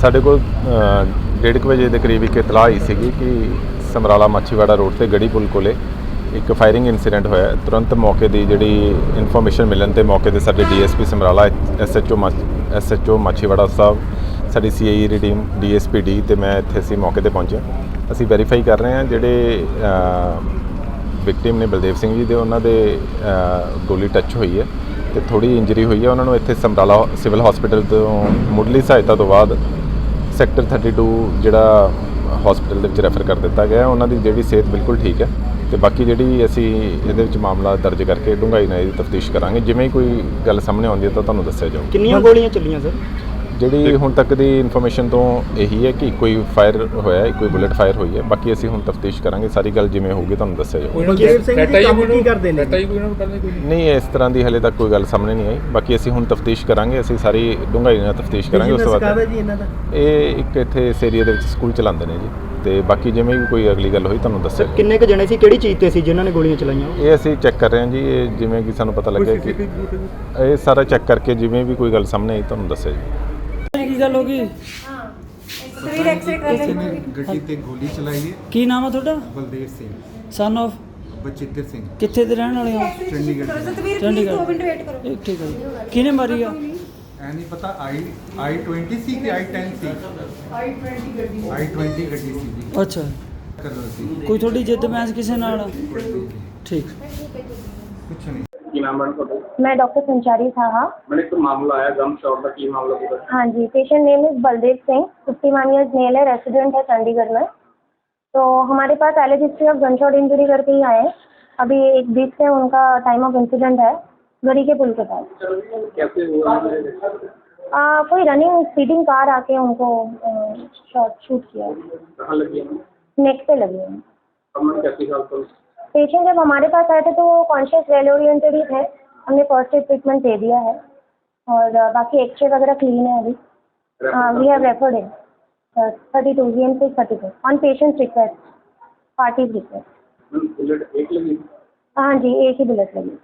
ਸਾਡੇ ਕੋਲ ਅ, ਡੇਢ ਕੁ ਵਜੇ ਦੇ ਕਰੀਬ ਇੱਕ ਇਤਲਾਹ ਆਈ ਸੀਗੀ ਕਿ ਸਮਰਾਲਾ ਮਾਛੀਵਾੜਾ ਰੋਡ ਤੇ ਗੜੀ ਪੁਲ ਕੋਲੇ ਇੱਕ ਫਾਇਰਿੰਗ ਇਨਸੀਡੈਂਟ ਹੋਇਆ। ਤੁਰੰਤ ਮੌਕੇ ਦੀ ਜਿਹੜੀ ਇਨਫੋਰਮੇਸ਼ਨ ਮਿਲਣ ਤੇ ਮੌਕੇ ਤੇ ਸਾਡੇ DSP Samrala SHO SHO Machhiwara Sahib ਸਾਡੀ ਸੀਆਈਈ ਦੀ ਟੀਮ ਡੀਐਸਪੀ ਡੀ ਤੇ ਮੈਂ ਇੱਥੇ ਅਸੀਂ ਮੌਕੇ ਤੇ ਪਹੁੰਚਿਆ ਅਸੀਂ ਵੈਰੀਫਾਈ ਕਰ ਰਹੇ ਹਾਂ ਜਿਹੜੇ ਵਿਕਟਿਮ ਨੇ ਬਲਦੇਵ ਸਿੰਘ ਜੀ ਦੇ ਉਹਨਾਂ ਦੇ ਗੋਲੀ ਟੱਚ ਹੋਈ ਹੈ ਤੇ ਥੋੜੀ ਇੰਜਰੀ ਹੋਈ ਹੈ। ਉਹਨਾਂ ਨੂੰ ਇੱਥੇ ਸਮਰਾਲਾ ਸਿਵਲ ਹਸਪੀਟਲ ਤੋਂ ਮੁੱਢਲੀ ਸਹਾਇਤਾ ਤੋਂ ਬਾਅਦ ਸੈਕਟਰ 32 ਜਿਹੜਾ ਹਸਪੀਟਲ ਦੇ ਵਿੱਚ ਰੈਫਰ ਕਰ ਦਿੱਤਾ ਗਿਆ ਉਹਨਾਂ ਦੀ ਜਿਹੜੀ ਸਿਹਤ ਬਿਲਕੁਲ ਠੀਕ ਹੈ ਤੇ ਬਾਕੀ ਜਿਹੜੀ ਅਸੀਂ ਇਹਦੇ ਵਿੱਚ ਮਾਮਲਾ ਦਰਜ ਕਰਕੇ ਡੂੰਘਾਈ ਨਾਲ ਇਹਦੀ ਤਫਤੀਸ਼ ਕਰਾਂਗੇ। ਜਿਵੇਂ ਹੀ ਕੋਈ ਗੱਲ ਸਾਹਮਣੇ ਆਉਂਦੀ ਹੈ ਤਾਂ ਤੁਹਾਨੂੰ ਦੱਸਿਆ ਜਾਊਗਾ। ਕਿੰਨੀਆਂ ਗੋਲੀਆਂ ਚੱਲੀਆਂ ਸਰ ਜਿਹੜੀ ਹੁਣ ਤੱਕ ਦੀ ਇਨਫੋਰਮੇਸ਼ਨ ਤੋਂ ਇਹੀ ਹੈ ਕਿ ਕੋਈ ਫਾਇਰ ਹੋਇਆ ਹੈ ਕੋਈ ਬੁਲੇਟ ਫਾਇਰ ਹੋਈ ਹੈ। ਬਾਕੀ ਅਸੀਂ ਹੁਣ ਤਫਤੀਸ਼ ਕਰਾਂਗੇ। ਸਾਰੀ ਗੱਲ ਜਿਵੇਂ ਹੋਊਗੀ ਤੁਹਾਨੂੰ ਦੱਸਿਆ ਜਾਊਗਾ। ਬਲਦੇਵ ਸਿੰਘ ਜੀ ਕੰਮ ਕੀ ਕਰਦੇ ਨੇ? ਟਾਈ ਕੋਈ ਨਾ ਪਹਿਲਾਂ ਕੋਈ ਨਹੀਂ ਇਸ ਤਰ੍ਹਾਂ ਦੀ ਹਲੇ ਤੱਕ ਕੋਈ ਗੱਲ ਸਾਹਮਣੇ ਨਹੀਂ ਆਈ। ਬਾਕੀ ਅਸੀਂ ਹੁਣ ਤਫਤੀਸ਼ ਕਰਾਂਗੇ। ਅਸੀਂ ਸਾਰੀ ਡੂੰਘਾਈ ਨਾਲ ਤਫਤੀਸ਼ ਕਰਾਂਗੇ ਉਸ ਤੋਂ ਬਾਅਦ ਜੀ ਇਹਨਾਂ ਦਾ? ਇਹ ਇੱਕ ਇੱਥੇ ਇਸ ਏਰੀਆ ਦੇ ਵਿੱਚ ਸਕੂਲ ਚਲਾਉਂਦੇ ਨੇ ਜੀ। ਤੇ ਬਾਕੀ ਜਿਵੇਂ ਵੀ ਕੋਈ ਅਗਲੀ ਗੱਲ ਹੋਈ ਤੁਹਾਨੂੰ ਦੱਸਿਆ। ਕਿੰਨੇ ਕੁ ਜਣੇ ਸੀ? ਕਿਹੜੀ ਚੀਜ਼ ਤੇ ਸੀ ਜਿਨ੍ਹਾਂ ਨੇ ਗੋਲੀਆਂ ਚਲਾਈਆਂ? ਇਹ ਅਸੀਂ ਚੈੱਕ ਕਰ ਰਹੇ ਹਾਂ ਜੀ। ਇਹ ਜਿਵੇਂ ਕਿ ਸਾਨੂੰ ਪਤਾ ਲੱਗਿਆ ਕਿ ਇਹ ਸਾਰਾ ਚੈੱਕ ਕਰਕੇ ਜਿਵੇਂ ਵੀ ਕੋਈ ਗੱਲ ਸਾਹਮਣੇ ਆਈ ਤੁਹਾਨੂੰ ਦੱਸਿਆ ਜੀ ਕੀ ਗੱਲ ਹੋ ਗਈ? ਸਰੀਰ ਐਕਸਰੇ ਕਰ ਕਿਸੇ ਨੇ ਗੱਡੀ ਤੇ ਗੋਲੀ ਚਲਾਈ ਹੈ। ਕੀ ਨਾਮ ਆ ਤੁਹਾਡਾ? ਬਲਦੇਵ ਸਿੰਘ। ਸਨ of? ਬਚਿੱਤਰ ਸਿੰਘ। ਕਿੱਥੇ ਦੇ ਰਹਿਣ ਵਾਲੇ ਹੋ? ਚੰਡੀਗੜ੍ਹ ਤੋਂ। ਸਤਵੀਰ ਚੰਡੀਗੜ੍ਹ। 2 ਮਿੰਟ ਵੇਟ ਕਰੋ। ਇਹ ਠੀਕ ਹੈ। ਕਿਹਨੇ ਮਾਰੀ ਆ? ਐ ਨਹੀਂ ਪਤਾ ਆਈ ਆਈ 20 ਸੀ ਕਿ ਆਈ 10 ਸੀ? ਆਈ 20 ਗੱਡੀ ਆਈ 20 ਗੱਡੀ ਸੀ ਜੀ। ਅੱਛਾ। ਕਰ ਰਹੀ ਸੀ ਕੋਈ ਤੁਹਾਡੀ ਜਿੱਦ ਮੈਚ ਕਿਸੇ ਨਾਲ? ਠੀਕ। ਕੁਛ ਨਹੀਂ। मैं डॉक्टर संचारी साहा। मैंने एक तो मामला आया गम शॉट का की मामला पूरा। हाँ जी patient name is Baldev Singh fifty one years male है रेसिडेंट है चंडीगढ़ में। तो हमारे पास alleged history of gun shot injury करके ही आए अभी एक बीस से उनका टाइम ऑफ़ इंसिडेंट है गरी के पुल के पास। कैसे आ, कोई रनिंग स्पीडिंग कार आके उनको शॉट शूट किया। नेक पे लगी है। पेशेंट जब हमारे पास आए थे तो वो कॉन्शियस वेल ओरिएंटेड ही थे। हमने पॉजिटिव एड ट्रीटमेंट दे दिया है। और बाकी एक्सरे वगैरह क्लीन है अभी। We have referred in thirty two G M C thirty two on patient request parties request हाँ जी एक ही बुलेट लगी।